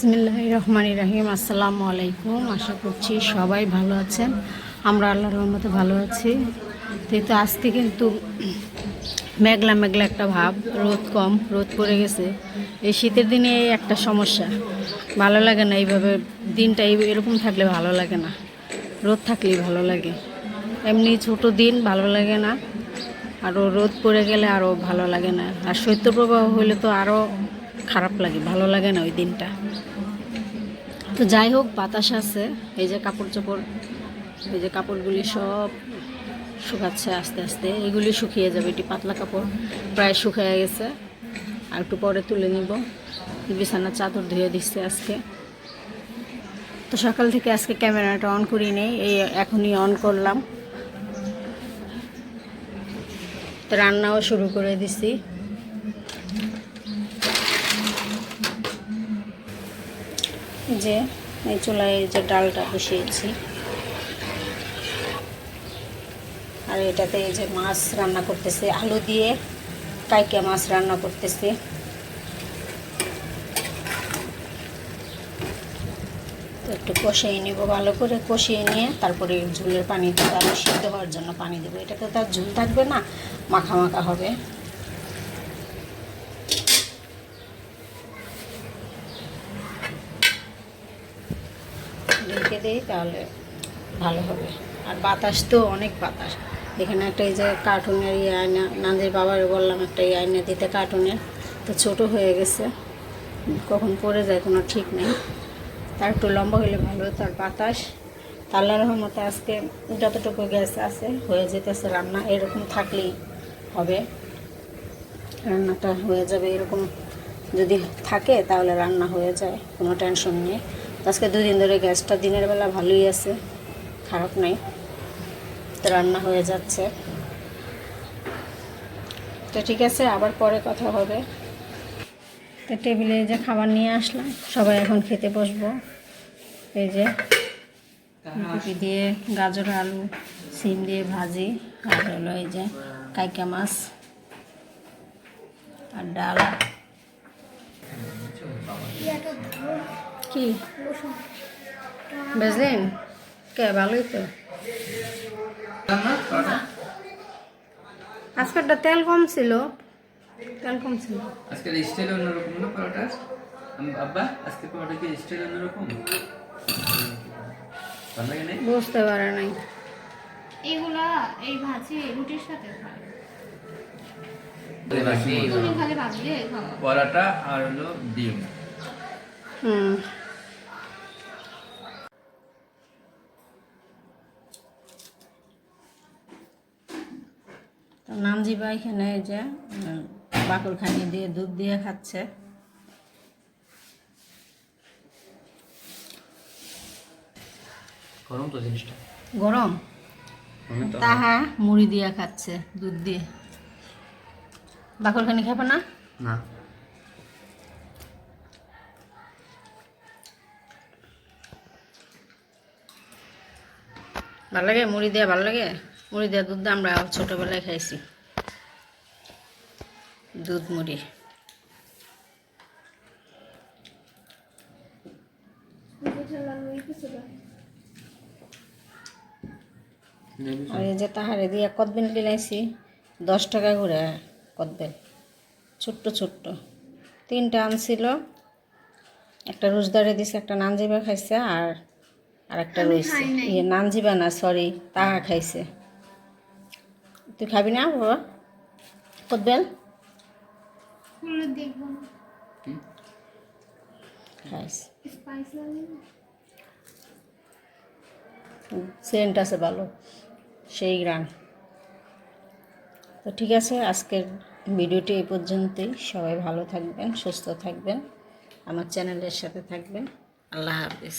বিসমিল্লাহ রহমান রাহিম, আসসালামু আলাইকুম। আশা করছি সবাই ভালো আছেন। আমরা আল্লাহর রহমতে ভালো আছি। তো আজকে কিন্তু মেঘলা মেঘলা একটা ভাব, রোদ কম, রোদ পড়ে গেছে। এই শীতের দিনে একটা সমস্যা, ভালো লাগে না এইভাবে, দিনটা এরকম থাকলে ভালো লাগে না। রোদ থাকলেই ভালো লাগে। এমনি ছোট দিন ভালো লাগে না, আরও রোদ পড়ে গেলে আরও ভালো লাগে না। আর শৈত্যপ্রবাহ হলে তো আরও খারাপ লাগে, ভালো লাগে না ওই দিনটা। তো যাই হোক, বাতাস আছে। এই যে কাপড় চোপড় এই যে কাপড়গুলি সব শুকাচ্ছে আস্তে আস্তে। এগুলি শুকিয়ে যাবে, এটি পাতলা কাপড়, প্রায় শুকিয়ে গেছে। আর একটু পরে তুলে নিব। বিছানার চাদর ধুয়ে দিচ্ছে আজকে। তো সকাল থেকে আজকে ক্যামেরাটা অন করি নেই, এই এখনই অন করলাম। তো রান্নাও শুরু করে দিছি। যে এই চুলায় যে ডালটা বসিয়েছি। আর এটাতে এই যে মাছ রান্না করতেছে, আলু দিয়ে কাইকা মাছ রান্না করতেছে। তো একটু কষিয়ে নিব ভালো করে, কষিয়ে নিয়ে তারপরে ঝুলের পানি দেবো আলু সিদ্ধ হওয়ার জন্য পানি দেবো। এটাতে তার ঝুল থাকবে না, মাখা মাখা হবে। ঢেকে দিই তাহলে ভালো হবে। আর বাতাস তো অনেক বাতাস। এখানে একটা এই যে কার্টুনের ইয়ে আয়না, নান্দির বাবারে বললাম একটা ইয়ে আয়না দিতে কার্টুনের তো ছোট হয়ে গেছে। কখন পড়ে যায় কোনো ঠিক নেই। তার একটু লম্বা হলে ভালো হতো আর বাতাস আল্লাহ রহমতে, আজকে যতটুকু গ্যাস আছে, হয়ে যেতেছে রান্না। এরকম থাকলেই হবে। রান্নাটা হয়ে যাবে এরকম। যদি থাকে তাহলে রান্না হয়ে যায়, কোনো টেনশন নেই। আজকে দুদিন ধরে গ্যাসটা দিনের বেলা ভালোই আছে, খারাপ নাই। তো রান্না হয়ে যাচ্ছে। তো ঠিক আছে, আবার পরে কথা হবে। তো টেবিলে যে খাবার নিয়ে আসলাম, সবাই এখন খেতে বসবো। এই যে ফুলকপি দিয়ে গাজর, আলু, সিম দিয়ে ভাজি, আর হলো এই যে কাইকা মাছ আর ডাল। কি? বুঝলেন কে ভালোই তো। আজকেরটা তেল কম ছিল। তেল কম ছিল। আজকের স্টাইল অন্যরকম না পরোটা? আম- আব্বা আজকে পরোটা কি স্টাইল অন্যরকম? ভালো লাগে না বুঝতে পারে নাই। এগুলা এই ভাজি রুটির সাথে পরোটা আর হলো ডিম। হুম। তো নামজিবা এখানে এই যে উম, বাকর খানি দিয়ে দুধ দিয়ে খাচ্ছে। গরম তো জিনিসটা। গরম? তাহা মুড়ি দিয়ে খাচ্ছে দুধ দিয়ে। বাকর খানি খাবে না? না। ভালো লাগে? মুড়ি দিয়ে ভালো লাগে? মুড়ি দিয়ে দুধ আমরা ছোটোবেলায় খাইছি। দুধ মুড়ি। যে তাহারে দিয়ে কদবেল কিনাইছি দশ টাকা করে কদবেল। ছোট্ট ছোট্ট। তিনটা আনছিল একটা রোজদারে দিছে একটা নানজিবা খাইছে আর আর একটা রয়েছে ইয়ে নানজিবা না সরি তাহা খাইছে। তুই খাবি না বাবা? কদবেল সেন্ট আছে ভালো সেই গ্রাম। তো ঠিক আছে আজকের ভিডিওটি এই পর্যন্তই। সবাই ভালো থাকবেন সুস্থ থাকবেন। আমার চ্যানেলের সাথে থাকবেন। আল্লাহ হাফিজ।